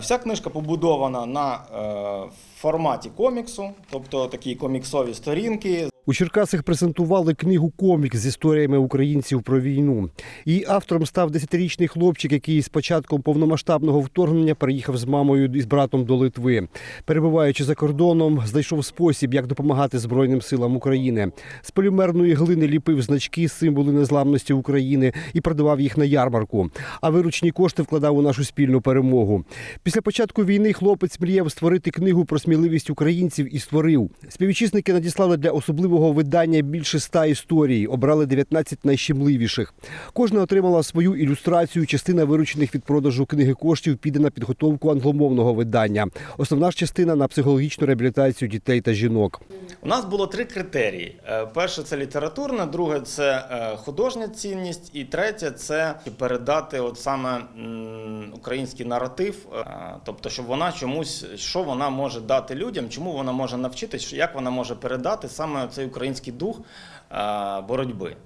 Вся книжка побудована на е, форматі коміксу, тобто такі коміксові сторінки. У Черкасах презентували книгу комікс з історіями українців про війну. Її автором став 10-річний хлопчик, який з початком повномасштабного вторгнення переїхав з мамою і з братом до Литви. Перебуваючи за кордоном, знайшов спосіб, як допомагати Збройним силам України. З полімерної глини ліпив значки, символи незламності України і продавав їх на ярмарку. А виручні кошти вкладав у нашу спільну перемогу. Після початку війни хлопець мріяв створити книгу про сміливість українців і створив. Співвітчизники надіслали для особливого видання більше ста історій, обрали 19 найщемливіших. Кожна отримала свою ілюстрацію. Частина виручених від продажу книги коштів піде на підготовку англомовного видання. Основна ж частина на психологічну реабілітацію дітей та жінок. У нас було три критерії: Е, перше це літературна, друге це е, художня цінність, і третє це передати от саме український наратив, е, тобто, щоб вона чомусь, що вона може дати людям, чому вона може навчитись, як вона може передати саме цей український дух боротьби.